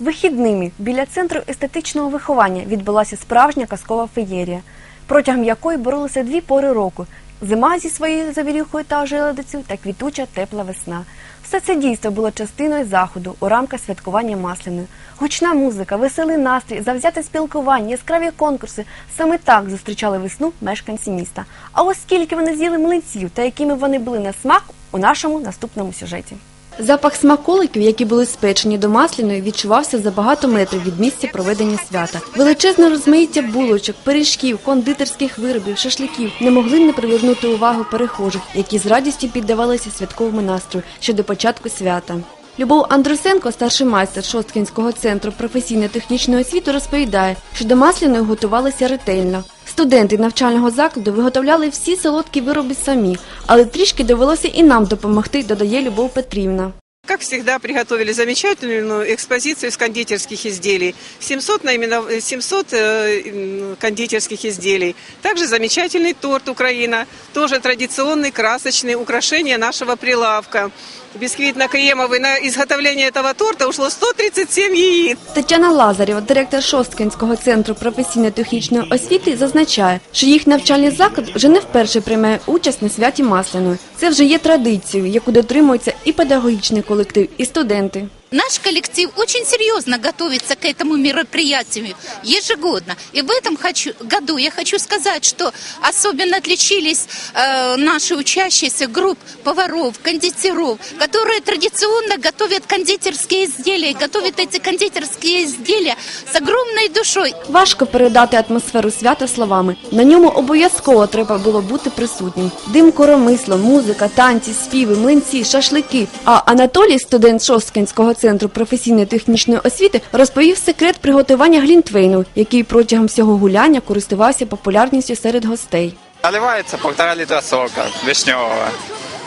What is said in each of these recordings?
Вихідними біля центру естетичного виховання відбулася справжня казкова феєрія, протягом якої боролися дві пори року: зима зі своєю завірюхою та ожеледицею та квітуча тепла весна. Все це дійство було частиною заходу у рамках святкування масляної. Гучна музика, веселий настрій, завзяте спілкування, яскраві конкурси. Саме так зустрічали весну мешканці міста. А ось скільки вони з'їли млинців та якими вони були на смак у нашому наступному сюжеті. Запах смаколиків, які були спечені до масляної, відчувався за багато метрів від місця проведення свята. Величезне розмаїття булочок, пиріжків, кондитерських виробів, шашликів не могли не привернути увагу перехожих, які з радістю піддавалися святковому настрою щодо початку свята. Любов Андрусенко, старший майстер Шосткінського центру професійно-технічної освіти, розповідає, що до масляної готувалися ретельно. Студенти навчального закладу виготовляли всі солодкі вироби самі, але трішки довелося і нам допомогти, додає Любов Петрівна. Как всегда, приготовили замечательную экспозицию из кондитерских изделий. 700, наименов... 700 э, м, кондитерских изделий. Также замечательный торт Украина. Тоже традиционный, красочный, украшение нашего прилавка. Бисквитно-кремовый. На изготовление этого торта ушло 137 яиц. Тетяна Лазарєва, директор Шосткінського центру професійно-технічної освіти, зазначає, що їх навчальний заклад вже не вперше приймає участь на святі масляної. Це вже є традицією, яку дотримуються і педагогічний колектив, і студенти. Наш коллектив очень серьезно готовится к этому мероприятию ежегодно. И в этом хочу, году я хочу сказать, что особенно отличились э, наши учащиеся групп поваров, кондитеров, которые традиционно готовят кондитерские изделия, готовят эти кондитерские изделия с огромной душой. Важко передати атмосферу свята словами. На ньому обов'язково треба було бути присутнім. Дим коромисло, музика, танці, співи, млинці, шашлики. А Анатолій, студент Шосткінського центру професійно-технічної освіти, розповів секрет приготування глінтвейну, який протягом всього гуляння користувався популярністю серед гостей. Наливается полтора литра сока вишневого.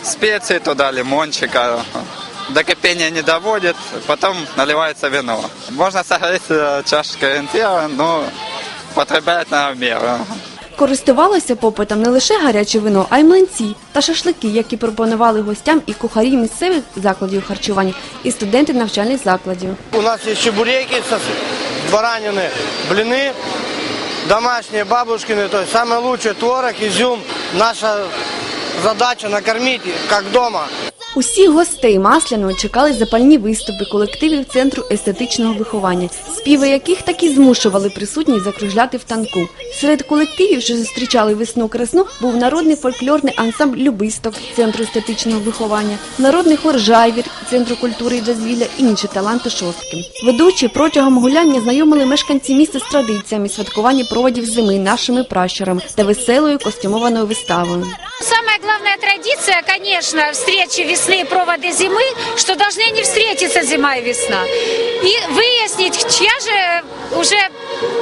Специи туда, лимончика. До кипения не доводит, потом наливается вино. Можно согреть чашечкой инфера, но потребляет на меру. Користувалося попитом не лише гаряче вино, а й млинці та шашлики, які пропонували гостям і кухарі місцевих закладів харчування, і студенти навчальних закладів. У нас есть чебуреки, сос- баранины, блины, домашние бабушкины, то есть самое лучшее творог, изюм. Наша задача накормить как дома. Усіх гостей масляного чекали запальні виступи колективів центру естетичного виховання, співи яких так і змушували присутніх закружляти в танку. Серед колективів, що зустрічали весну красну, був народний фольклорний ансамбль Любисток центру естетичного виховання, народний хор Жайвір центру культури і дозвілля і інші таланти шостки. Ведучі протягом гуляння знайомили мешканці міста з традиціями святкування проводів зими нашими пращурами та веселою костюмованою виставою. Самая главная традиция, конечно, встречи весны и проводы зимы, что должны не встретиться зима и весна. И выяснить, чья же уже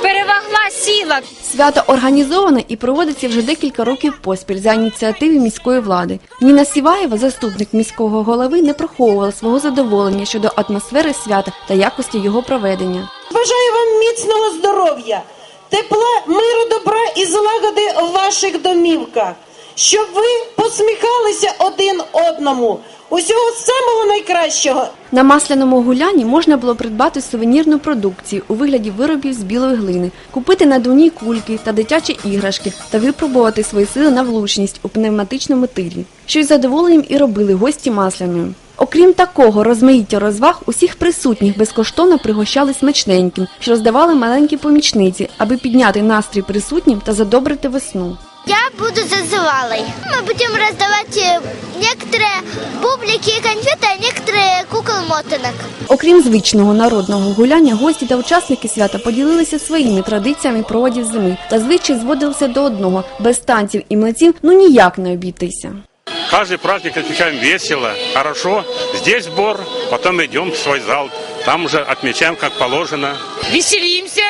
перевагла сила. Свято організоване і проводиться вже декілька років поспіль за ініціативи міської влади. Ніна Сіваєва, заступник міського голови, не приховувала свого задоволення щодо атмосфери свята та якості його проведення. Бажаю вам міцного здоров'я, тепла, миру, добра і злагоди в ваших домівках, щоб ви посміхалися один одному. Усього самого найкращого. На масляному гулянні можна було придбати сувенірну продукцію у вигляді виробів з білої глини, купити надувні кульки та дитячі іграшки та випробувати свої сили на влучність у пневматичному тилі, що й задоволенням і робили гості масляної. Окрім такого розмаїття розваг, усіх присутніх безкоштовно пригощали смачненьким, що роздавали маленькі помічниці, аби підняти настрій присутнім та задобрити весну. Я буду зазывалой. Мы будем раздавать э, некоторые бублики и конфеты, а некоторые кукол-мотанок. Окрім звичного народного гуляння, гості та учасники свята поділилися своїми традиціями проводів зими та звичай зводилися до одного без танців і млеців ну ніяк не обійтися. Каждый праздник отмечаем весело, хорошо. Здесь сбор, потом идем в свой зал. Там уже отмечаем, как положено. Веселимся, провожаем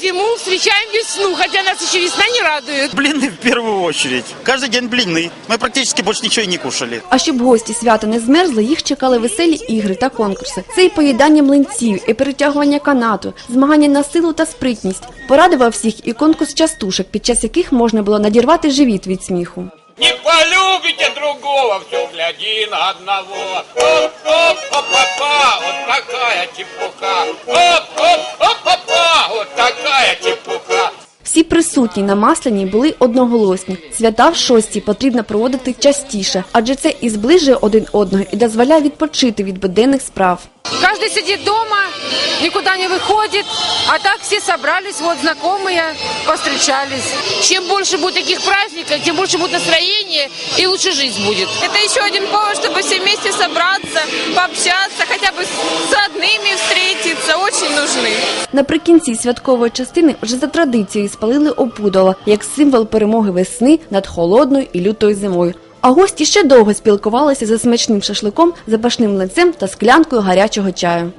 зиму, встречаем весну, хотя нас еще весна не радует. Блины в первую очередь. Каждый день блины. Мы практически больше ничего и не кушали. А щоб гості свята не змерзли, їх чекали веселі ігри та конкурси. Це і поїдання млинців, і перетягування канату, змагання на силу та спритність. Порадував всіх і конкурс частушок, під час яких можна було надірвати живіт від сміху. Не полюбите другого, все гляди на одного. Оп, оп, оп, опа, вот такая чепуха. Оп, Присутні на Масляній були одноголосні. Свята в шості потрібно проводити частіше, адже це і зближує один одного і дозволяє відпочити від буденних справ. Каждый сидит дома, никуда не выходит, а так все собрались, вот знакомые, повстречались. Чем больше будет таких праздников, тем больше будет настроение и лучше жизнь будет. Это еще один повод, чтобы все вместе собраться, пообщаться, хотя бы с родными встретиться. Очень нужны. Наприкінці святкової частини вже за традицією спалили опудало як символ перемоги весни над холодною і лютою зимою. А гості ще довго спілкувалися за смачним шашликом, запашним лицем та склянкою гарячого чаю.